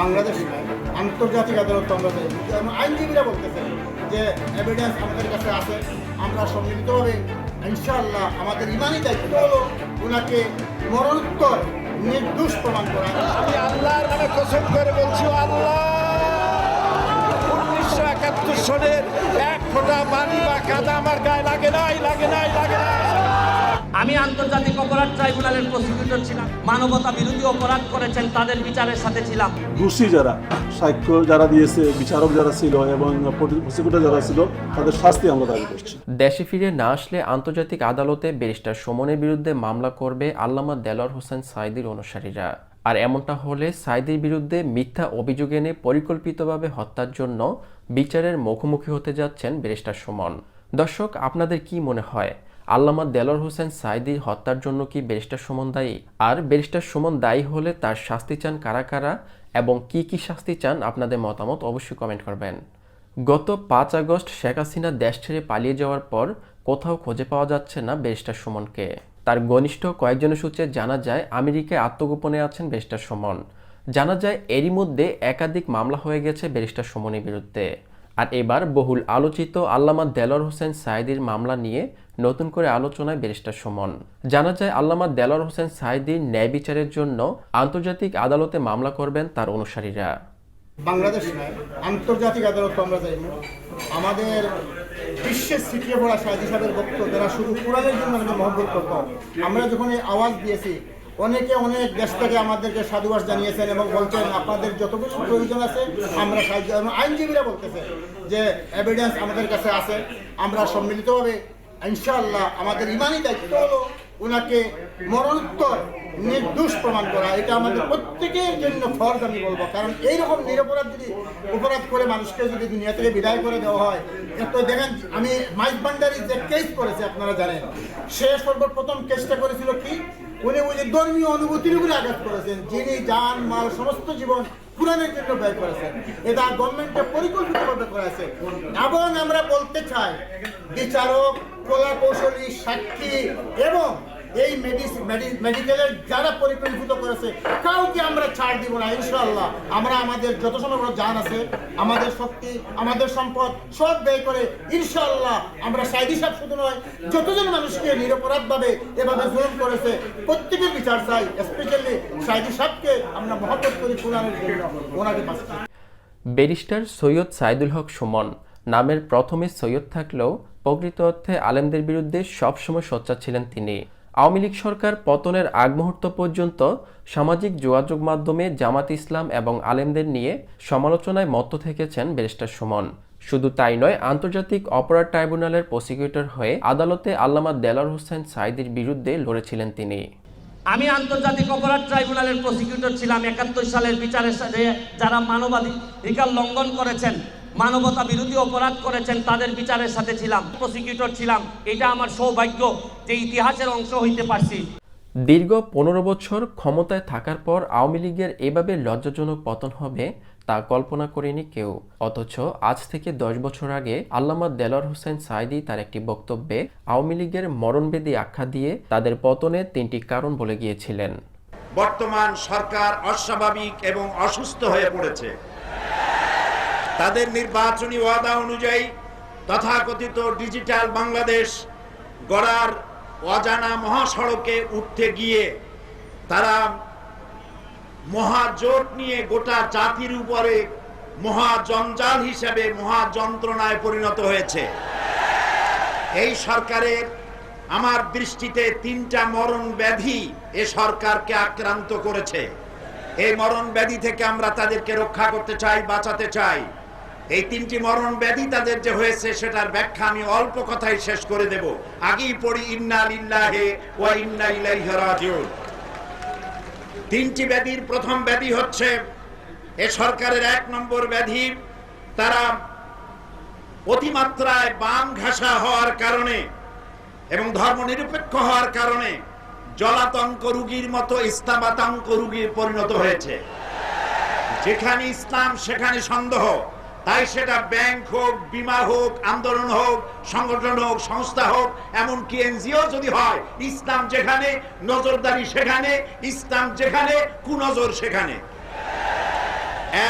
বাংলাদেশ আন্তর্জাতিক আদালত আমরা এবং আইনজীবীরা বলতেছে যে এভিডেন্স আমাদের কাছে আছে, আমরা সম্মিলিতভাবে ইনশাআল্লাহ আমাদের ইমানই দায়িত্ব হলো ওনাকে মরণোত্তর নির্দোষ প্রমাণ করা আমি আল্লাহর নামে কসম করে বলছি, আল্লাহ, উনিশশো একাত্তর সনের এক ফোঁটা পানি বা কাদা আমার গায়ে লাগে নাই লাগে নাই লাগে নাই। আমি আন্তর্জাতিক অপরাধ ট্রাইব্যুনালের প্রসিকিউটর ছিলাম। মানবতা বিরোধী অপরাধ করেছেন তাদের বিচারের সাথে ছিলাম। দোষী যারা সাক্ষ্য যারা দিয়েছে বিচারক যারা ছিল এবং প্রসিকিউটর যারা ছিল তাদের শাস্তি আমরা দাবি করছি। দেশে ফিরে না আসলে আন্তর্জাতিক আদালতে ব্যারিস্টার সুমনের বিরুদ্ধে মামলা করবে আল্লামা দেলোয়ার হোসেন সাইদির অনুসারীরা। আর এমনটা হলে সাইদির বিরুদ্ধে মিথ্যা অভিযোগ এনে পরিকল্পিতভাবে হত্যার জন্য বিচারের মুখোমুখি হতে যাচ্ছেন ব্যারিস্টার সুমন। দর্শক আপনাদের কি মনে হয়? আল্লামা দেলোয়ার হোসেন সাইদির হত্যার জন্য কি ব্যারিস্টার সুমন দায়ী? আর ব্যারিস্টার সুমন দায়ী হলে তার শাস্তি চান কারা কারা? এবং কি কি শাস্তি চান? আপনাদের মতামত অবশ্যই কমেন্ট করবেন। গত পাঁচ আগস্ট শেখ হাসিনা দেশ ছেড়ে পালিয়ে যাওয়ার পর কোথাও খুঁজে পাওয়া যাচ্ছে না ব্যারিস্টার সুমনকে। তার ঘনিষ্ঠ কয়েকজনের সূত্রে জানা যায়, আমেরিকায় আত্মগোপনে আছেন ব্যারিস্টার সুমন। জানা যায়, এরই মধ্যে একাধিক মামলা হয়ে গেছে ব্যারিস্টার সুমনের বিরুদ্ধে। আর এবার বহুল আলোচিত আল্লামা দেলোয়ার হোসেন সাইদির মামলা নিয়ে নতুন করে আলোচনায় ব্যারিস্টার সুমন। জানা যায়, আল্লামা দেলোয়ার হোসেন সাইদির ন্যায় বিচারের জন্য আন্তর্জাতিক আদালতে মামলা করবেন তার অনুসারীরা। বাংলাদেশ নয়, আন্তর্জাতিক আদালত আমরা চাইব আমাদের বিশ্বের ছিটিয়ে পড়া সাহায্য সাহেবের বক্তব্য যারা শুধু কোরআনের জন্য আমাদের মহব্বত করত, আমরা যখন এই আওয়াজ দিয়েছি অনেকে অনেক দেশ থেকে আমাদেরকে সাধুবাস জানিয়েছেন এবং বলছেন, আপনাদের যত কিছু প্রয়োজন আছে, আমরা সাহায্য আইনজীবীরা বলতেছে যে এভিডেন্স আমাদের কাছে আছে, আমরা সম্মিলিতভাবে, ইনশাআল্লাহ, আমাদের ইমানই দায়িত্ব হলো। ওনাকে মরণোত্তর নির্দোষ প্রমাণ করা, এটা আমাদের প্রত্যেকের জন্য ফর্জ আমি বলব। কারণ এইরকম নিরপরাধ যদি অপরাধ করে মানুষকে যদি দুনিয়া থেকে বিদায় করে দেওয়া হয় তো দেখেন, আমি মাইক ভান্ডারি যে কেস করেছে, আপনারা জানেন, সে সর্বপ্রথম কেসটা করেছিল কি? উনি ওই যে ধর্মীয় অনুভূতির উপরে আঘাত করেছেন, যিনি যান মাল, সমস্ত জীবন কোরআনের জন্য ব্যয় করেছেন। এটা গভর্নমেন্টে পরিকল্পিতভাবে করেছে এবং আমরা বলতে চাই, বিচারক কলা কৌশলী সাক্ষী এবং এই মেডিকেলের যারা পরিকল্পিত করেছে, কাউকে আমরা ছাড় দিব না, ইনশাআল্লাহ। আমরা আমাদের যত সমগ্র জান আছে, আমাদের শক্তি, আমাদের সম্পদ সব ব্যয় করে, ইনশাআল্লাহ, আমরা সাইদি সাহেব শুধু নয়, যতজন মানুষকে নিরপরাধভাবে এভাবে জুলুম করেছে, প্রত্যেকের বিচার চাই। স্পেশালি সাইদি সাহেবকে আমরা মহব্বত করি, কোরআনের জন্য। ওনাকে ব্যারিস্টার সৈয়দ সাইদুল হক সুমন নামের প্রথমে সৈয়দ থাকলেও প্রকৃত অর্থে আলেমদের বিরুদ্ধে সবসময় সোচ্চার ছিলেন তিনি। আওয়ামী লীগ সরকার পতনের আগ মুহূর্ত পর্যন্ত সামাজিক যোগাযোগ মাধ্যমে জামাত ইসলাম এবং আলেমদের নিয়ে সমালোচনায় মত্ত থেকেছেন ব্যারিস্টার সুমন। শুধু তাই নয়, আন্তর্জাতিক অপরাধ ট্রাইব্যুনালের প্রসিকিউটর হয়ে আদালতে আল্লামা দেলার হোসেন সাইদির বিরুদ্ধে লড়েছিলেন তিনি। আমি আন্তর্জাতিক অপরাধ ট্রাইব্যুনালের প্রসিকিউটর ছিলাম একাত্তর সালের বিচারের সাথে যারা মানবাধিকার লঙ্ঘন করেছেন। মানবতা বিরোধী অপরাধ করেছেন তাদের বিচারের সাথে ছিলাম প্রসিকিউটর ছিলাম। এটা আমার সৌভাগ্য যে ইতিহাসের অংশ হইতে পারছি। দীর্ঘ পনেরো বছর ক্ষমতায় থাকার পর আওয়ামী লীগের এভাবে লজ্জাজনক পতন হবে তা কল্পনা করেনি কেউ। অথচ আজ থেকে দশ বছর আগে আল্লামা দেলোয়ার হোসেন সাইদি তার একটি বক্তব্যে আওয়ামী লীগের মরণবেদী আখ্যা দিয়ে তাদের পতনের তিনটি কারণ বলে গিয়েছিলেন। বর্তমান সরকার অস্বাভাবিক এবং অসুস্থ হয়ে পড়েছে। তাদের নির্বাচনী ওয়াদা অনুযায়ী তথাকথিত ডিজিটাল বাংলাদেশ গড়ার অজানা মহাসড়কে উঠতে গিয়ে তারা মহাজোট নিয়ে গোটা জাতির উপরে মহাজঞ্জাল হিসেবে মহাযন্ত্রণায় পরিণত হয়েছে। এই সরকারের আমার দৃষ্টিতে তিনটা মরণ ব্যাধি এ সরকারকে আক্রান্ত করেছে। এই মরণ ব্যাধি থেকে আমরা তাদেরকে রক্ষা করতে চাই, বাঁচাতে চাই। এই তিনটি মরণ ব্যাধি তাদের যে হয়েছে, সেটার ব্যাখ্যা আমি অল্প কথাই শেষ করে দেব। আগেই পড়ি, ইন্না লিল্লাহে ওয়া ইন্না ইলাইহি রাজিউন। তিনটি ব্যাধির প্রথম ব্যাধি হচ্ছে, এ সরকারের এক নম্বর ব্যাধি, তারা অতিমাত্রায় বাম ঘাসা হওয়ার কারণে এবং ধর্ম নিরপেক্ষ হওয়ার কারণে জলাতঙ্ক রুগীর মতো ইসলামাতঙ্ক রুগীর পরিণত হয়েছে। যেখানে ইসলাম, সেখানে সন্দেহ। তাই সেটা ব্যাংক হোক, বিমা হোক, আন্দোলন হোক, সংগঠন হোক, সংস্থা হোক, এমনকি এনজিও যদি হয়, ইসলাম যেখানে, নজরদারি সেখানে, ইসলাম যেখানে, কুনজর সেখানে।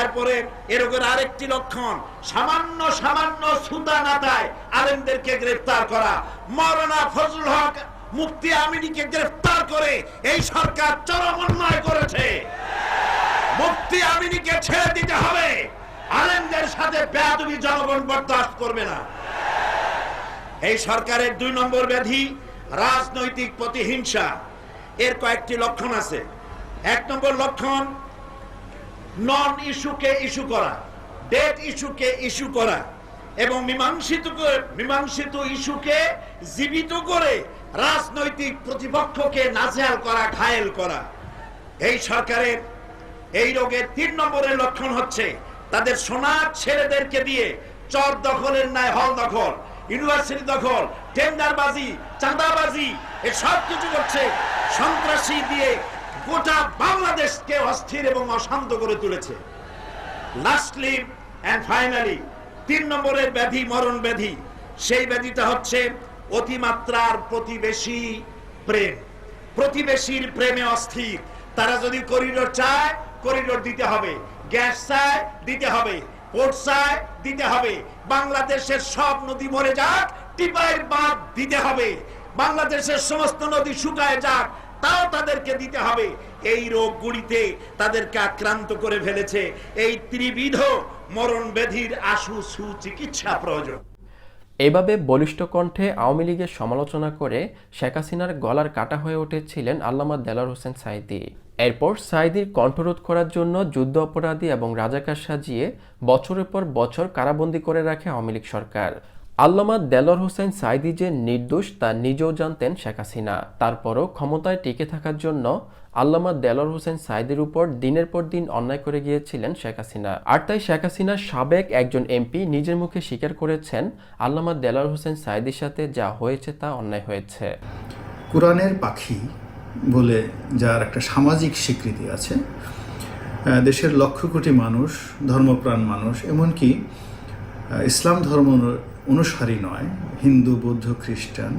এরপরে এরকম আরেকটি লক্ষণ, সামান্য সামান্য সুতা নাতায় আলেমদেরকে গ্রেফতার করা। মৌলানা ফজলুল হক মুক্তি আমিনীকে গ্রেফতার করে এই সরকার চরম অন্যায় করেছে। মুক্তি আমিনীকে ছেড়ে দিতে হবে। আলেমদের সাথে বেয়াদবি জনগণ বরদাস্ত করবে না। এই সরকারের দুই নম্বর ব্যাধি রাজনৈতিক প্রতিহিংসা। এর কয়েকটি লক্ষণ আছে। এক নম্বর লক্ষণ নন ইস্যুকে ইস্যু করা ডেট ইস্যুকে ইস্যু করা এবং মীমাংসিত মীমাংসিত ইস্যুকে জীবিত করে রাজনৈতিক প্রতিপক্ষকে নাজেহাল করা, ঘায়েল করা। এই সরকারের এই রোগের তিন নম্বরের লক্ষণ হচ্ছে তাদের সোনার ছেলেদেরকে দিয়ে চর দখলের ন্যায়, হল দখল, ইউনিভার্সিটি দখল, টেন্ডারবাজি, চাঁদাবাজি, এ সব কিছু করছে সন্ত্রাসী দিয়ে গোটা বাংলাদেশকে অস্থির এবং অশান্ত করে তুলেছে। লাস্টলি অ্যান্ড ফাইনালি তিন নম্বরের ব্যাধি, মরণ ব্যাধি, সেই ব্যাধিটা হচ্ছে অতিমাত্রার প্রতিবেশী প্রেম। প্রতিবেশীর প্রেমে অস্থির। তারা যদি করিডোর চায়, করিডোর দিতে হবে। গ্যাস চায় দিতে হবে পোর্ট চায় দিতে হবে। বাংলাদেশের সব নদী মরে যাক, টিপাইয়ের বাঁধ দিতে হবে। বাংলাদেশের সমস্ত নদী শুকায় যাক, তাও তাদেরকে দিতে হবে। এই রোগগুলিতে তাদেরকে আক্রান্ত করে ফেলেছে এই ত্রিবিধ মরণ ব্যাধির আশু সুচিকিৎসা প্রয়োজন। এভাবে বলিষ্ঠ কণ্ঠে আওয়ামী লীগের সমালোচনা করে শেখ হাসিনার গলার কাটা হয়ে উঠেছিলেন আল্লামা দেলার হোসেন সাইদি। এরপর সাইদির কণ্ঠরোধ করার জন্য যুদ্ধ অপরাধী এবং রাজাকার সাজিয়ে বছরের পর বছর কারাবন্দী করে রাখে আওয়ামী লীগ সরকার। আল্লামা দেলর হোসেন সাইদি যে নির্দোষ, তা নিজেও জানতেন শেখ হাসিনা। তারপরও ক্ষমতায় টিকে থাকার জন্য আল্লামা দেলর হোসেন সাইদের উপর দিনের পর দিন অন্যায় করে গিয়েছিলেন শেখ হাসিনা। আর তাই শেখ হাসিনার সাবেক একজন এমপি নিজের মুখে স্বীকার করেছেন আল্লামা দেলর হোসেন সাইদির সাথে যা হয়েছে তা অন্যায় হয়েছে। কোরআনের পাখি বলে যার একটা সামাজিক স্বীকৃতি আছে। দেশের লক্ষ কোটি মানুষ, ধর্মপ্রাণ মানুষ, এমনকি ইসলাম ধর্ম অনুসারী নয়, হিন্দু, বৌদ্ধ, খ্রিস্টান,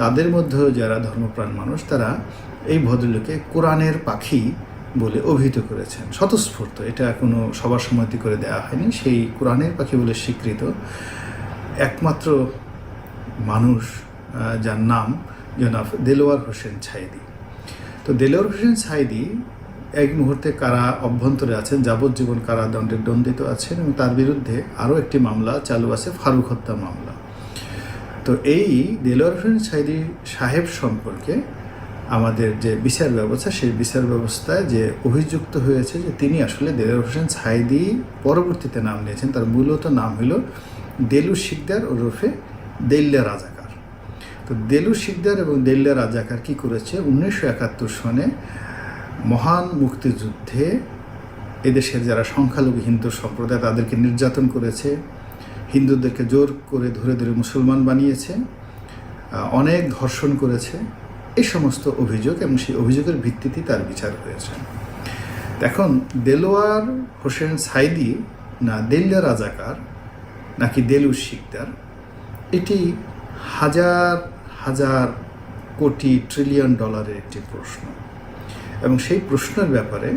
তাদের মধ্যেও যারা ধর্মপ্রাণ মানুষ, তারা এই ভদ্রলোকে কোরআনের পাখি বলে অভিহিত করেছেন। স্বতঃস্ফূর্ত, এটা কোনো সবার সম্মতি করে দেওয়া হয়নি। সেই কোরআনের পাখি বলে স্বীকৃত একমাত্র মানুষ যার নাম জনাব দেলোয়ার হোসেন ছাইদি। তো দেলোয়ার হোসেন ছাইদি এক মুহূর্তে কারা অভ্যন্তরে আছেন, যাবজ্জীবন কারাদণ্ডে দণ্ডিত আছেন এবং তার বিরুদ্ধে আরও একটি মামলা চালু আছে, ফারুক হত্যা মামলা। তো এই দেলোয়ার হোসেন ছাইদি সাহেব সম্পর্কে আমাদের যে বিচার ব্যবস্থা, সেই বিচার ব্যবস্থায় যে অভিযুক্ত হয়েছে যে তিনি আসলে দেলোয়ার হোসেন ছাইদি পরবর্তীতে নাম নিয়েছেন, তার মূলত নাম হলো দেলু শিকদার ওরফে দেল্লা রাজাকার তো দেলু শিকদার এবং দেল্লা রাজাকার কি করেছে? উনিশশো একাত্তর সনে মহান মুক্তিযুদ্ধে এদেশের যারা সংখ্যালঘু হিন্দু সম্প্রদায়, তাদেরকে নির্যাতন করেছে। হিন্দুদেরকে জোর করে ধরে ধরে মুসলমান বানিয়েছে। অনেক ধর্ষণ করেছে। এই সমস্ত অভিযোগ এবং সেই অভিযোগের ভিত্তিতে তার বিচার হয়েছে। এখন দেলোয়ার হোসেন সাইদি না দেল্লা রাজাকার নাকি দেলু শিকদার, এটি হাজার হাজার কোটি ট্রিলিয়ন ডলারের একটি প্রশ্ন। এবং সেই প্রশ্নের ব্যাপারে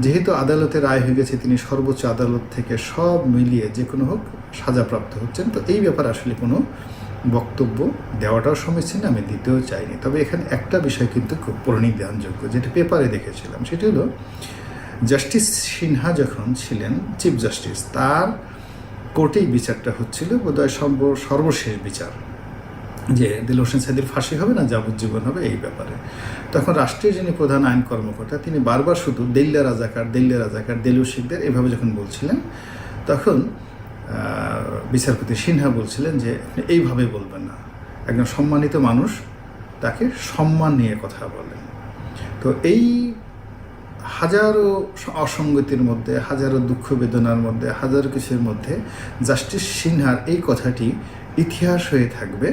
যেহেতু আদালতে রায় হয়ে গেছে, তিনি সর্বোচ্চ আদালত থেকে সব মিলিয়ে যে কোনো হোক সাজাপ্রাপ্ত হচ্ছেন, তো এই ব্যাপারে আসলে কোনো বক্তব্য দেওয়াটাও সমীচীন আমি দিতেও চাইনি। তবে এখানে একটা বিষয় কিন্তু খুব প্রণিধানযোগ্য, যেটা পেপারে দেখেছিলাম, সেটি হলো, জাস্টিস সিনহা যখন ছিলেন, চিফ জাস্টিস, তার কোর্টেই বিচারটা হচ্ছিল বোধহয় সর্ব- সর্বশেষ বিচার। যে দিল সাইদির ফাঁসি হবে না, যাবজ্জীবন হবে, এই ব্যাপারে। তখন রাষ্ট্রীয় যিনি প্রধান আইন কর্মকর্তা, তিনি বারবার শুধু দেল্লা রাজাকার দেল্লা রাজাকার দেলু শিকদার এভাবে যখন বলছিলেন, তখন বিচারপতি সিনহা বলছিলেন যে এইভাবে বলবেন না। একজন সম্মানিত মানুষ তাকে সম্মান নিয়ে কথা বলেন। তো এই হাজারো অসঙ্গতির মধ্যে, হাজারো দুঃখ বেদনার মধ্যে, হাজারো কিছুর মধ্যে জাস্টিস সিনহার এই কথাটি ইতিহাস হয়ে থাকবে।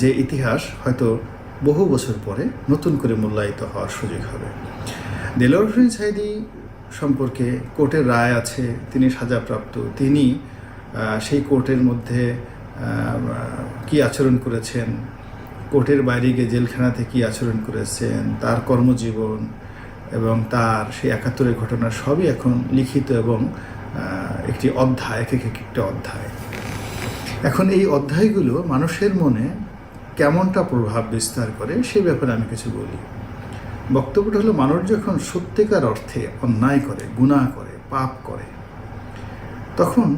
যে ইতিহাস হয়তো বহু বছর পরে নতুন করে মূল্যায়িত হওয়ার সুযোগ হবে। দেলোয়ার হোসেন সাইদি সম্পর্কে কোর্টের রায় আছে, তিনি সাজাপ্রাপ্ত। তিনি সেই কোর্টের মধ্যে কি আচরণ করেছেন, কোর্টের বাইরে গিয়ে জেলখানাতে কী আচরণ করেছেন, তার কর্মজীবন এবং তার সেই একাত্তরের ঘটনা সবই এখন লিখিত এবং একটি অধ্যায় এক একটা অধ্যায়। এখন এই অধ্যায়গুলো মানুষের মনে কেমনটা প্রভাব বিস্তার করে সে ব্যাপারে আমি কিছু বলি। বক্তব্যটা হলো, মানুষ যখন সত্যিকার অর্থে অন্যায় করে গুনাহ করে, পাপ করে, তখন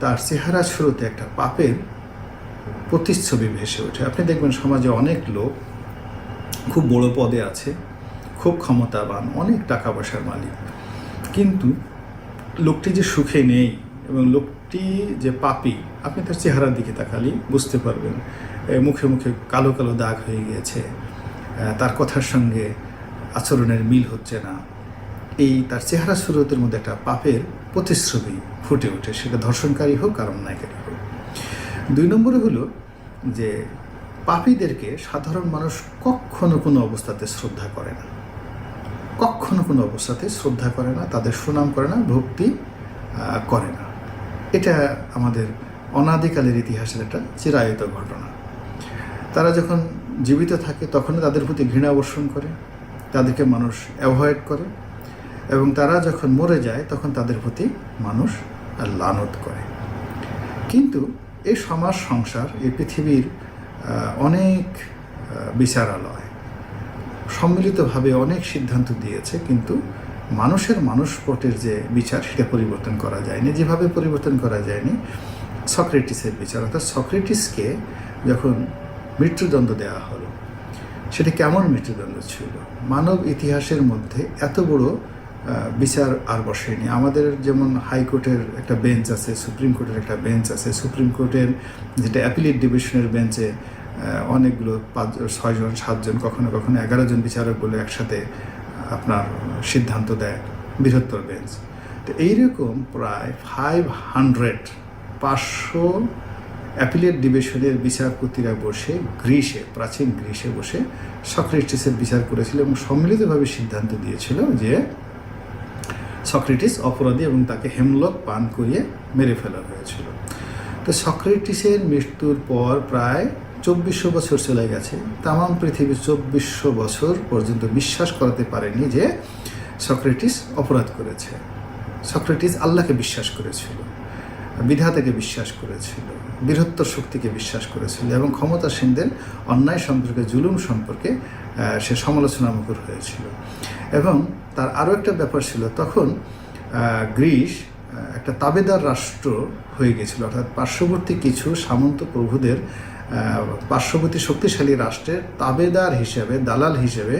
তার চেহারা শুরুতে একটা পাপের প্রতিচ্ছবি ভেসে ওঠে। আপনি দেখবেন সমাজে অনেক লোক খুব বড় পদে আছে, খুব ক্ষমতাবান, অনেক টাকা পয়সার মালিক। কিন্তু লোকটি যে সুখে নেই এবং লোকটি যে পাপি, আপনি তার চেহারার দিকে তাকালেই বুঝতে পারবেন মুখে মুখে কালো কালো দাগ হয়ে গিয়েছে। তার কথার সঙ্গে আচরণের মিল হচ্ছে না। এই তার চেহারা সুরতের মধ্যে একটা পাপের প্রতিশ্রুতি ফুটে ওঠে। সেটা ধর্ষণকারী হোক আর অন্যায়কারী হোক। দুই নম্বরে হলো যে পাপীদেরকে সাধারণ মানুষ কখনো কোনো অবস্থাতে শ্রদ্ধা করে না। কখনো কোনো অবস্থাতে শ্রদ্ধা করে না, তাদের সুনাম করে না, ভক্তি করে না। এটা আমাদের অনাদিকালের ইতিহাসের একটা চিরায়ত ঘটনা। তারা যখন জীবিত থাকে তখনই তাদের প্রতি ঘৃণা বর্ষণ করে, তাদেরকে মানুষ অ্যাভয়েড করে এবং তারা যখন মরে যায়, তখন তাদের প্রতি মানুষ লানত করে। কিন্তু এই সমাজ সংসার, এই পৃথিবীর অনেক বিচারালয় সম্মিলিতভাবে অনেক সিদ্ধান্ত দিয়েছে, কিন্তু মানুষের মানুষপটের যে বিচার, সেটা পরিবর্তন করা যায়নি। যেভাবে পরিবর্তন করা যায়নি, সক্রেটিসের বিচার। অর্থাৎ সক্রেটিসকে যখন মৃত্যুদণ্ড দেওয়া হলো। সেটা কেমন মৃত্যুদণ্ড ছিল? মানব ইতিহাসের মধ্যে এত বড় বিচার আর বসেনি। আমাদের যেমন হাইকোর্টের একটা বেঞ্চ আছে, সুপ্রিম কোর্টের একটা বেঞ্চ আছে। সুপ্রিম কোর্টের যেটা অ্যাপিলেট ডিভিশনের বেঞ্চে অনেকগুলো পাঁচ ছয়জন সাতজন কখনো কখনো এগারো জন বিচারক বলে একসাথে আপনার সিদ্ধান্ত দেয় বৃহত্তর বেঞ্চ। তো এইরকম প্রায় ফাইভ হান্ড্রেড পাঁচশো অ্যাপিলেট ডিভিশনের বিচারপতিরা বসে গ্রিসে প্রাচীন গ্রিসে বসে সক্রেটিসের বিচার করেছিল এবং সম্মিলিতভাবে সিদ্ধান্ত দিয়েছিল যে সক্রেটিস অপরাধী এবং তাকে হেমলক পান করিয়ে মেরে ফেলা হয়েছিল। তো সক্রেটিসের মৃত্যুর পর প্রায় চব্বিশশো বছর চলে গেছে। তামাম পৃথিবী চব্বিশশো বছর পর্যন্ত বিশ্বাস করাতে পারেনি যে সক্রেটিস অপরাধ করেছে। সক্রেটিস আল্লাহকে বিশ্বাস করেছিল, বিধাতাকে বিশ্বাস করেছিল। বৃহত্তর শক্তিকে বিশ্বাস করেছিল এবং ক্ষমতাসীনদের অন্যায় সম্পর্কে, জুলুম সম্পর্কে সে সমালোচনামুখর হয়েছিল। এবং তার আরও একটা ব্যাপার ছিল, তখন গ্রিস একটা তাবেদার রাষ্ট্র হয়ে গেছিল। অর্থাৎ পার্শ্ববর্তী কিছু সামন্ত প্রভুদের পার্শ্ববর্তী শক্তিশালী রাষ্ট্রের তাবেদার হিসেবে, দালাল হিসেবে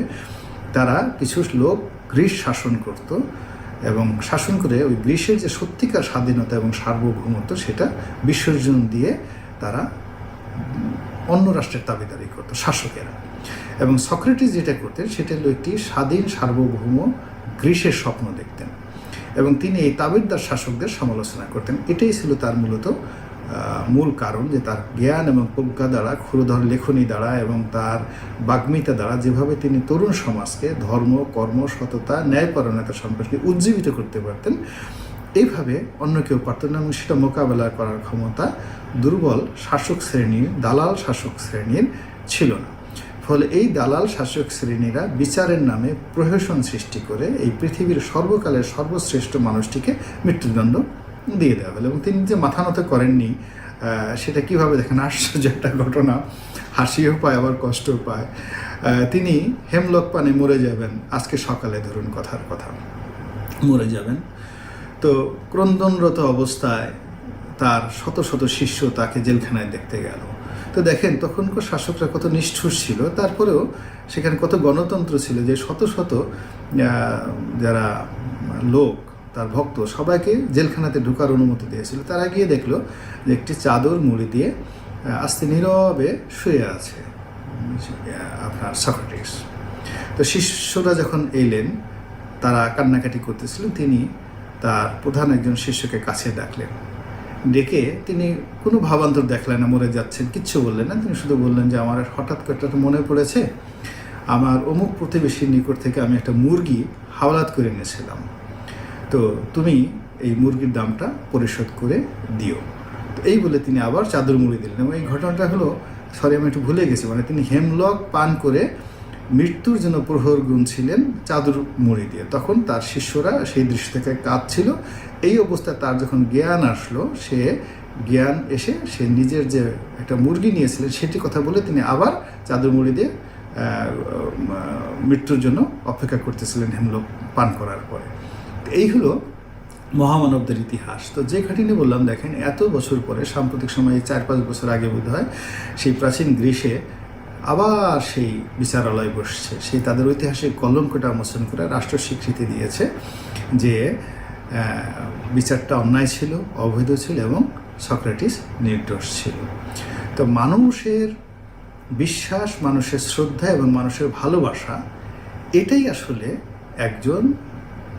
তারা কিছু লোক গ্রিস শাসন করত। এবং শাসন করে ওই গ্রীষ্মের যে সত্যিকার স্বাধীনতা এবং সার্বভৌমত্ব, সেটা বিসর্জন দিয়ে তারা অন্য রাষ্ট্রের দাবিদারি করতো, শাসকেরা। এবং সক্রেটিস যেটা করতেন, সেটা হলো একটি স্বাধীন সার্বভৌম গ্রীসের স্বপ্ন দেখতেন। এবং তিনি এই তাবিদার শাসকদের সমালোচনা করতেন। এটাই ছিল তার মূলত মূল কারণ যে তার জ্ঞান এবং প্রজ্ঞা দ্বারা, ক্ষুরধর লেখনী দ্বারা এবং তার বাগ্মিতা দ্বারা যেভাবে তিনি তরুণ সমাজকে ধর্ম, কর্ম, সততা ন্যায়পরণতা সম্পর্কে উজ্জীবিত করতে পারতেন, এইভাবে অন্য কেউ পারত না এবং সেটা মোকাবেলা করার ক্ষমতা দুর্বল শাসক শ্রেণির, দালাল শাসক শ্রেণির ছিল না। ফলে এই দালাল শাসক শ্রেণীরা বিচারের নামে প্রহসন সৃষ্টি করে এই পৃথিবীর সর্বকালের সর্বশ্রেষ্ঠ মানুষটিকে মৃত্যুদণ্ড দিয়ে দেওয়া হলো। এবং তিনি যে মাথা নত করেননি সেটা কীভাবে দেখেন? আশ্চর্য একটা ঘটনা। হাসিও পায়, আবার কষ্টও পায়। তিনি হেমলক পানে মরে যাবেন। আজকে সকালে ধরুন কথার কথা। মরে যাবেন। তো ক্রন্দনরত অবস্থায় তার শত শত শিষ্য তাকে জেলখানায় দেখতে গেল। তো দেখেন, তখনকার শাসকরা কত নিষ্ঠুর ছিল। তারপরেও সেখানে কত গণতন্ত্র ছিল যে শত শত যারা লোক তার ভক্ত সবাইকে জেলখানাতে ঢোকার অনুমতি দিয়েছিল। তারা গিয়ে দেখল যে একটি চাদর মুড়ি দিয়ে আস্তে নীরবে শুয়ে আছে আপনার সক্রেটিস। তো শিষ্যরা যখন এলেন, তারা কান্নাকাটি করতেছিলেন তিনি তার প্রধান একজন শিষ্যকে কাছে ডাকলেন। ডেকে তিনি কোনো ভাবান্তর দেখলেন না, মরে যাচ্ছেন, কিচ্ছু বললেন না। তিনি শুধু বললেন যে, আমার হঠাৎ করে একটা মনে পড়েছে, আমার অমুক প্রতিবেশীর নিকট থেকে আমি একটা মুরগি হাওলাত করে এনেছিলাম। তো তুমি এই মুরগির দামটা পরিশোধ করে দিও। তো এই বলে তিনি আবার চাদর মুড়ি দিলেন এবং এই ঘটনাটা হলো, সরি, আমি একটু ভুলে গেছি মানে তিনি হেমলক পান করে মৃত্যুর জন্য প্রহর গুনছিলেন চাদর মুড়ি দিয়ে। তখন তার শিষ্যরা সেই দৃশ্য থেকে কাঁদছিল। এই অবস্থায় তার যখন জ্ঞান আসলো, সে জ্ঞান এসে সে নিজের যে একটা মুরগি নিয়েছিলেন, সেটি কথা বলে তিনি আবার চাদর মুড়ি দিয়ে মৃত্যুর জন্য অপেক্ষা করতেছিলেন হেমলক পান করার পরে। এই হলো মহামানবদের ইতিহাস। তো যে ঘাটিনি বললাম, দেখেন, এত বছর পরে, সাম্প্রতিক সময়ে চার পাঁচ বছর আগে বোধ হয় সেই প্রাচীন গ্রীসে আবার সেই বিচারালয় বসছে। সেই তাদের ঐতিহাসিক কলঙ্কটা মোচন করে রাষ্ট্র স্বীকৃতি দিয়েছে যে বিচারটা অন্যায় ছিল, অবৈধ ছিল এবং সক্রেটিস নির্দোষ ছিল। তো মানুষের বিশ্বাস, মানুষের শ্রদ্ধা এবং মানুষের ভালোবাসা, এটাই আসলে একজন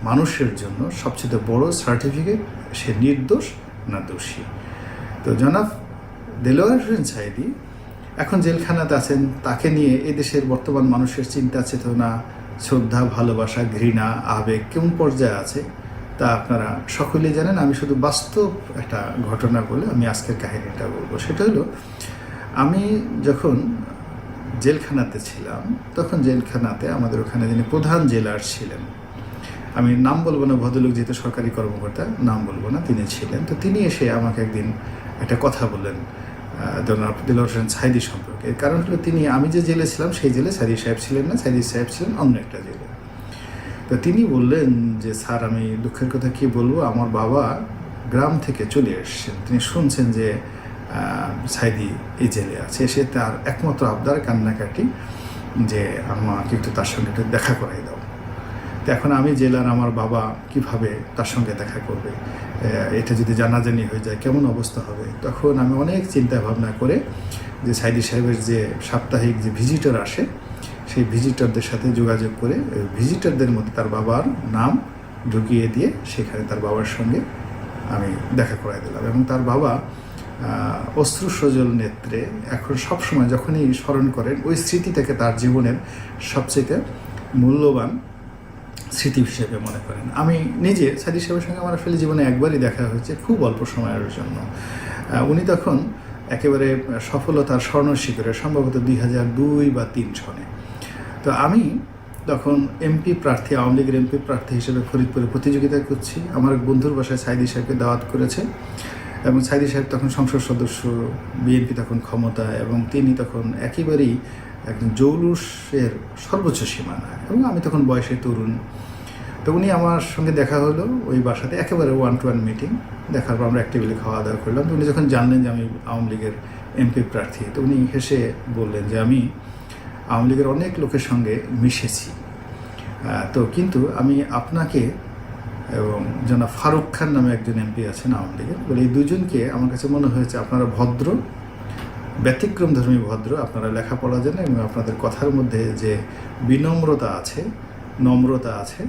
মানুষের জন্য সবচেয়ে বড় সার্টিফিকেট সে নির্দোষ না দোষী? তো জনাব দেলোয়ার হোসেন সাইদি এখন জেলখানাতে আছেন, তাকে নিয়ে এদেশের বর্তমান মানুষের চিন্তা, চেতনা, শ্রদ্ধা, ভালোবাসা, ঘৃণা, আবেগ কেমন পর্যায়ে আছে তা আপনারা সকলেই জানেন। আমি শুধু বাস্তব একটা ঘটনা বলে আমি আজকের কাহিনীটা বলব। সেটা হলো, আমি যখন জেলখানাতে ছিলাম, তখন জেলখানাতে আমাদের ওখানে যিনি প্রধান জেলার ছিলেন আমি নাম বলব না, ভদ্রলোক যেহেতু সরকারি কর্মকর্তা, নাম বলব না, তিনি ছিলেন। তো তিনি এসে আমাকে একদিন একটা কথা বললেন জনাব দিলর হোসেন সাইদি সম্পর্কে। কারণ হলো তিনি, আমি যে জেলে ছিলাম, সেই জেলে সাইদি সাহেব ছিলেন না, সাইদি সাহেব ছিলেন অন্য একটা জেলে। তো তিনি বললেন যে, স্যার, আমি দুঃখের কথা কি বলব? আমার বাবা গ্রাম থেকে চলে এসেছেন। তিনি শুনছেন যে সাইদি এই জেলে আছে। সে তার একমাত্র আবদার কান্নাকাটি যে আমাকে একটু তার সঙ্গে একটু দেখা করাই দাও। তো এখন আমি জেলার আমার বাবা কীভাবে তার সঙ্গে দেখা করবে? এটা যদি জানাজানি হয়ে যায়, কেমন অবস্থা হবে? তখন আমি অনেক চিন্তা ভাবনা করে যে সাইদি সাহেবের যে সাপ্তাহিক যে ভিজিটর আসে, সেই ভিজিটরদের সাথে যোগাযোগ করে ভিজিটরদের মধ্যে তার বাবার নাম ঢুকিয়ে দিয়ে সেখানে তার বাবার সঙ্গে আমি দেখা করাই দিলাম। এবং তার বাবা অশ্রু সজল নেত্রে এখন সবসময় যখনই স্মরণ করেন, ওই স্মৃতি থেকে তার জীবনের সবচেয়ে মূল্যবান স্মৃতি হিসেবে মনে করেন। আমি নিজে সাদি সাহেবের সঙ্গে আমার আসলে জীবনে একবারই দেখা হয়েছে খুব অল্প সময়ের জন্য। উনি তখন একেবারে সফলতার স্বর্ণ শিখরে, সম্ভবত দুই হাজার দুই বা তিন সনে। তো আমি তখন এমপি প্রার্থী, আওয়ামী লীগের এমপি প্রার্থী হিসেবে ফরিদপুরে প্রতিযোগিতা করছি। আমার এক বন্ধুর বাসায় সাইদি সাহেবকে দাওয়াত করেছে এবং সাইদি সাহেব তখন সংসদ সদস্য, বিএনপি তখন ক্ষমতা এবং তিনি তখন একেবারেই একজন জৌলুসের সর্বোচ্চ সীমানা। এবং আমি তখন বয়সে তরুণ। তো উনি আমার সঙ্গে দেখা হলো ওই বাসাতে, একেবারে ওয়ান টু ওয়ান মিটিং দেখার পর আমরা এক খাওয়া দাওয়া করলাম। তো উনি যখন জানলেন যে আমি আওয়ামী লীগের এমপি প্রার্থী, তো উনি হেসে বললেন যে, আমি আওয়ামী লীগের অনেক লোকের সঙ্গে মিশেছি। তো কিন্তু আমি আপনাকে এবং জনাব ফারুক খান নামে একজন এমপি আছেন আওয়ামী লীগের। বলে, এই দুজনকে আমার কাছে মনে হয়েছে আপনারা ভদ্র ব্যতিক্রম ধর্মী ভদ্র, আপনারা লেখাপড়া জানেন এবং আপনাদের কথার মধ্যে যে বিনম্রতা আছে, নম্রতা আছে,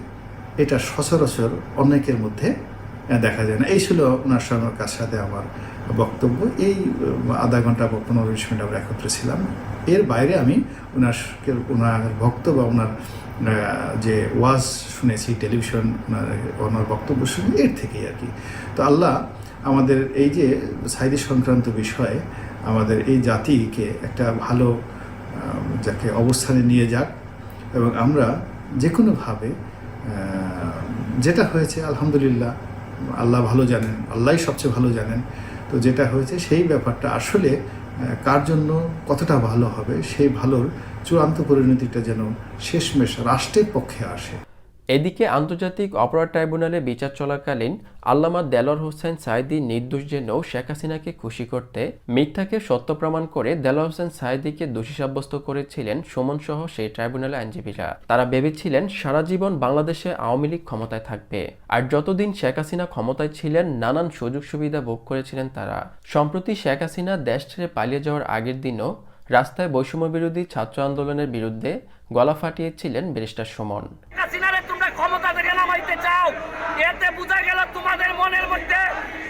এটা সচরাচর অনেকের মধ্যে দেখা যায় না। এই ছিল ওনার সঙ্গে কার সাথে আমার বক্তব্য। এই আধা ঘণ্টা বা পনেরো বিশ মিনিট আমরা একত্রে ছিলাম। এর বাইরে আমি ওনার ওনার ভক্ত বা ওনার যে ওয়াজ শুনেছি, টেলিভিশন, ওনার ওনার বক্তব্য শুনি, এর থেকেই আর কি। তো আল্লাহ আমাদের এই যে সাইদি সংক্রান্ত বিষয়ে আমাদের এই জাতিকে একটা ভালো যাকে অবস্থানে নিয়ে যাক এবং আমরা যে কোনোভাবে যেটা হয়েছে আলহামদুলিল্লাহ, আল্লাহ ভালো জানেন, আল্লাহই সবচেয়ে ভালো জানেন, তো যেটা হয়েছে সেই ব্যাপারটা আসলে কার জন্য কতটা ভালো হবে সেই ভালোর চূড়ান্ত পরিণতিটা যেন শেষমেশ রাষ্ট্রের পক্ষে আসে। এদিকে আন্তর্জাতিক অপরাধ ট্রাইব্যুনালে বিচার চলাকালীন আল্লামা দেলোয়ার হোসেন সাইদি নির্দোষ জেনেও শেখ হাসিনাকে খুশি করতে মিথ্যাকে সত্য প্রমাণ করে দেলোয়ার হোসেন সাইদিকে দোষী সাব্যস্ত করেছিলেন সুমন সহ সেই ট্রাইব্যুনালে আইনজীবীরা। তারা ভেবেছিলেন সারা জীবন বাংলাদেশে আওয়ামী লীগ ক্ষমতায় থাকবে। আর যতদিন শেখ হাসিনা ক্ষমতায় ছিলেন, নানান সুযোগ সুবিধা ভোগ করেছিলেন তারা। সম্প্রতি শেখ হাসিনা দেশ ছেড়ে পালিয়ে যাওয়ার আগের দিনও রাস্তায় বৈষম্য বিরোধী ছাত্র আন্দোলনের বিরুদ্ধে গলা ফাটিয়েছিলেন ব্যারিস্টার সুমন। ক্ষমতা নামাইতে চাও, এতে বোঝা গেল তোমাদের মনের মধ্যে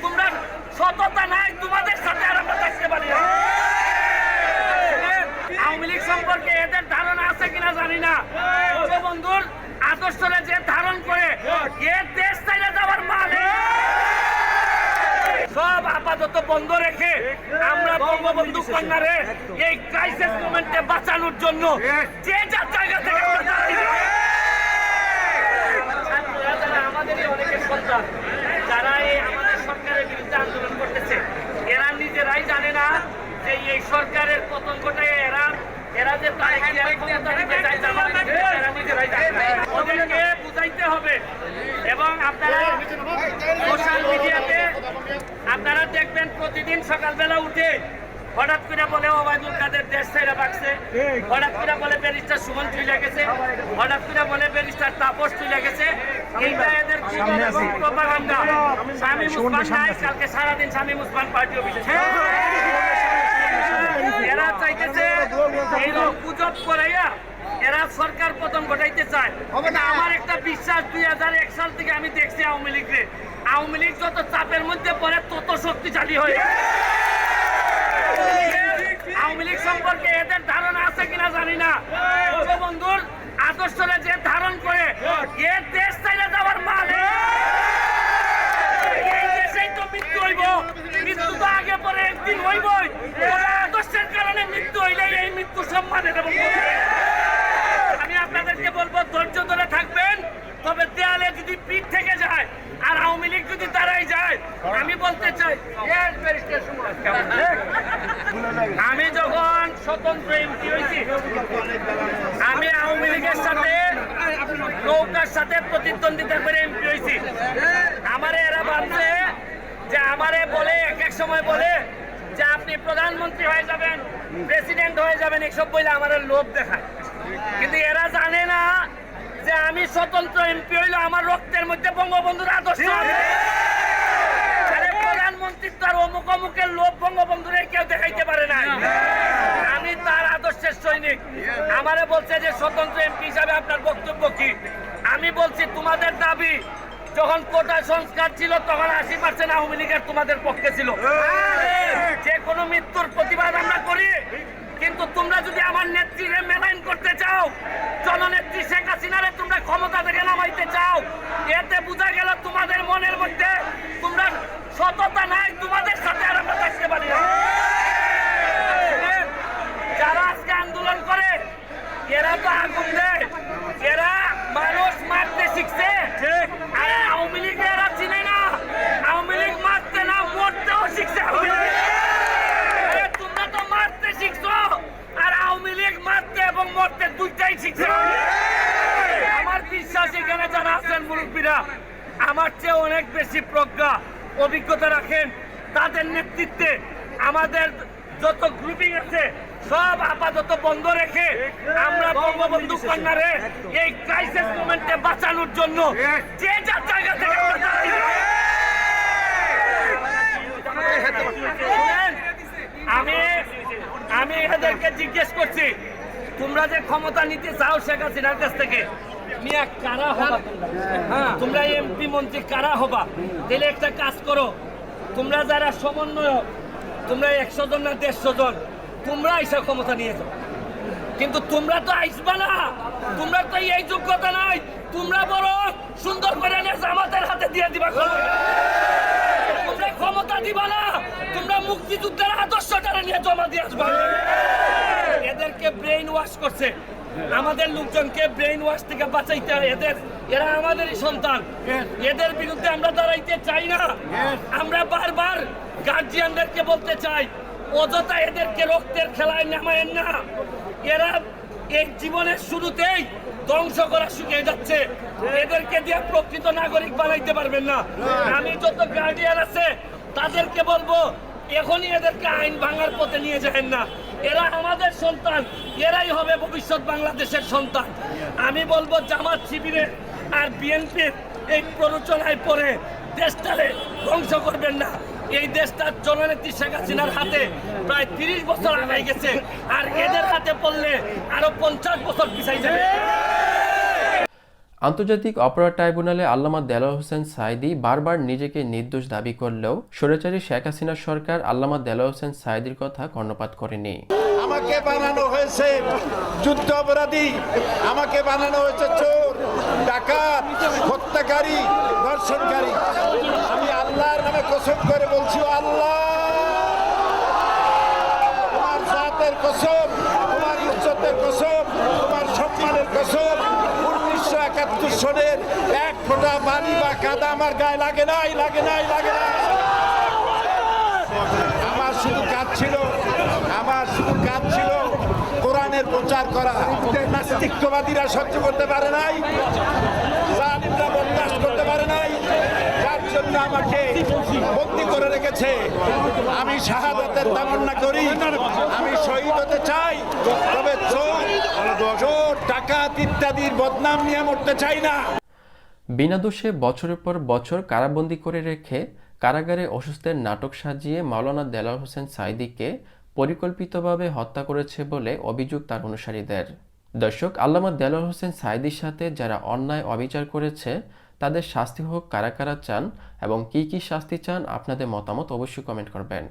তোমরা সততা নাই, তোমাদের সাথে আর আমরা থাকতে পারি আওয়ামী লীগ সম্পর্কে এদের ধারণা আছে কিনা জানি না। বন্ধুর যে ধারণ করে, এ দেশ চাইলে যাওয়ার মানে সব আপাতত বন্ধ রেখে আমরা বঙ্গবন্ধু কন্যারে এই ক্রাইসিস মোমেন্টে বাঁচানোর জন্য যে যার জায়গা থেকে আমরা দাঁড়িয়ে ছাত্ররা যারা আপনারা দেখবেন, প্রতিদিন সকালবেলা উঠে হঠাৎ করে বলে, ওবায়দুল কাদের দেশ ছেড়ে বাঁচছে হঠাৎ করে বলে, ব্যারিস্টার সুমন চলে গেছে। হঠাৎ করে বলে, ব্যারিস্টার তাপস চলে গেছে। স্বামী মুসলমান নাই কালকে সারাদিন স্বামী মুসলমান পার্টি অফিসে। এরা চাইতেছে এইরকম গুজব করাইয়া এরা সরকার পতন ঘটাইতে চায়। আমার একটা বিশ্বাস দুই হাজার এক সাল থেকে আমি দেখছি আওয়ামী লীগরে। আওয়ামী লীগ যত চাপের মধ্যে পড়ে তত শক্তিশালী হয়ে আওয়ামী লীগ সম্পর্কে এদের ধারণা আছে কিনা জানি না। বঙ্গবন্ধুর আদর্শরে যে ধারণ করে এ দেশ চাইলে যাওয়ার মানে এই দেশেই তো মৃত্যু হইব মৃত্যু তো আগে পরে একদিন হইবই। আদর্শের কারণে মৃত্যু হইলে এই মৃত্যু সম্মানে দেব। আমি আপনাদেরকে বলব, ধৈর্য ধরে থাকবেন। তবে দেয়ালে যদি পিঠ থেকে যায়, আর আওয়ামী লীগ যদি দাঁড়াই যায়, আমি বলতে চাই। আমি যখন স্বতন্ত্র এমপি হয়েছি, আমি আওয়ামী লীগের সাথে, নৌকার সাথে প্রতিদ্বন্দ্বিতা করে এমপি হয়েছি। আমারে এরা ভাবছে যে আমারে বলে, এক এক সময় বলে আপনি প্রধানমন্ত্রী হয়ে যাবেন প্রেসিডেন্ট হয়ে যাবেন এসব বলে আমার লোভ দেখায়। কিন্তু এরা জানে না যে আমি স্বতন্ত্র এমপি হইলে আমার রক্তের মধ্যে বঙ্গবন্ধুর আদর্শ আছে। আরে প্রধানমন্ত্রী তার অমুক অমুকের লোভ বঙ্গবন্ধুরে কেউ দেখাইতে পারে না আমি তার আদর্শের সৈনিক। আমারে বলছে যে স্বতন্ত্র এমপি হিসাবে আপনার বক্তব্য কি? আমি বলছি তোমাদের দাবি যখন কোটা সংস্কার ছিল তখন আশি পার্সেন্ট আওয়ামী লীগের তোমাদের পক্ষে ছিল। যে কোনো মৃত্যুর প্রতিবাদ আমরা করি। কিন্তু তোমরা যদি আমার নেত্রীরে মেলাইন করতে চাও জননেত্রী শেখ হাসিনারে তোমরা ক্ষমতা থেকে নামাইতে চাও এতে বোঝা গেল তোমাদের মনের মধ্যে তোমরা সততা নাই তোমাদের সাথে আর আমরা থাকতে পারি না যারা আজকে আন্দোলন করে এরা তো আগুন দেয় এরা মানুষ মারতে শিখছে আর আওয়ামী লীগ এরা চিনে না আওয়ামী লীগ মারতে না মরতেও শিখছে আওয়ামী লীগ। আরে তোমরা তো মারতে শিখছো আর আওয়ামী লীগ মারতে এবং মরতে দুইটাই শিখছে আমার বিশ্বাস এখানে যারা আছেন মুরব্বীরা আমার চেয়ে অনেক বেশি প্রজ্ঞা, অভিজ্ঞতা রাখেন। তাদের নেতৃত্বে আমাদের যত গ্রুপিং আছে, সব আপাতত বন্ধ রেখে আমরা বঙ্গবন্ধু কন্যারে এই ক্রাইসিস মোমেন্টে বাঁচানোর জন্য যে যার জায়গা থেকে আমি আমি এদেরকে জিজ্ঞেস করছি, তোমরা যে ক্ষমতা নিতে চাও শেখ হাসিনার কাছ থেকে মিয়া কারা হবা? হ্যাঁ তোমরা এমপি মন্ত্রী কারা হবা? তাহলে একটা কাজ করো, তোমরা যারা সমন্বয়ক, তোমরা একশো জন না দেড়শো জন, তোমরা এসে ক্ষমতা নিয়ে যাও। কিন্তু তোমরা তো আইসবা না। তোমরা তো এই যোগ্যতা নাই। তোমরা বরং সুন্দর করে জামাতের হাতে দিয়ে দিবা। তোমরা ক্ষমতা দিবা না। তোমরা মুক্তিযুদ্ধের আদর্শটা নিয়ে জমা দিয়ে আসবা? এদেরকে ব্রেইন ওয়াশ করছে। আমাদের লোকজনকে ব্রেইন ওয়াশ থেকে বাঁচাইতে এদের এরা আমাদেরই সন্তান। এদের বিরুদ্ধে আমরা দাঁড়াইতে চাই না। আমরা বারবার গার্জিয়ানদেরকে বলতে চাই অযথা এদেরকে রক্তের খেলায় নামায়েন না। এরা এই জীবনের শুরুতেই ধ্বংস করা শুকিয়ে যাচ্ছে। এদেরকে দিয়ে প্রকৃত নাগরিক বানাইতে পারবেন না। আমি যত গার্ডিয়ান আছে তাদেরকে বলব এখনই এদেরকে আইন ভাঙার পথে নিয়ে যাবেন না। এরা আমাদের সন্তান, এরাই হবে ভবিষ্যৎ বাংলাদেশের সন্তান। আমি বলব, জামাত শিবিরের আর বিএনপির এই প্ররোচনায় পড়ে দেশটারে ধ্বংস করবেন না। এই দেশটার জননেত্রী শেখ হাসিনার হাতে প্রায় তিরিশ বছর আগাই গেছে। আর এদের হাতে পড়লে আরও পঞ্চাশ বছর পিছাই যাবে। আন্তর্জাতিক অপরাধ ট্রাইব্যুনালে আল্লামা দেলোয়ার হোসেন সাইদি বারবার নিজেকে নির্দোষ দাবি করলেও স্বৈরাচারী শেখ হাসিনার সরকার আল্লামা দেলোয়ার হোসেন সাইদির কথা কর্ণপাত করেনি। আমাকে বানানো হয়েছে যুদ্ধ অপরাধী। আমাকে বানানো হয়েছে চোর, ডাকাত, হত্যাকারী, ধর্ষণকারী। আমি আল্লাহর নামে কসম করে বলছি আল্লাহ! তোমার জাতের কসম, তোমার ইজ্জতের কসম একাত্তর সনের এক ফোঁটা বাড়ি বা কাদা আমার গায়ে লাগে নাই লাগে নাই, লাগে আমার শুধু কাজ ছিল, আমার শুধু কাজ ছিল কোরআনের প্রচার করা। নাস্তিকবাদীরা সহ্য করতে পারে নাই জালিমরা বরদাস্ত করতে পারে নাই যার জন্য আমাকে বন্দি করে রেখেছে। আমি শাহাদাতের তামান্না করি। আমি শহীদ হতে চাই। তবে চোর ডাকাত ইত্যাদির বদনাম নিয়ে মরতে চাই না। বিনা দোষে বছরের পর বছর কারাবন্দি করে রেখে কারাগারে অসুস্থের নাটক সাজিয়ে মাওলানা দেলার হোসেন সাইদিকে পরিকল্পিতভাবে হত্যা করেছে বলে অভিযোগ তার অনুসারীদের। দর্শক, আল্লামা দেলার হোসেন সাইদির সাথে যারা অন্যায় অবিচার করেছে তাদের শাস্তি হোক, কারা কারা চান এবং কী কী শাস্তি চান, আপনাদের মতামত অবশ্যই কমেন্ট করবেন।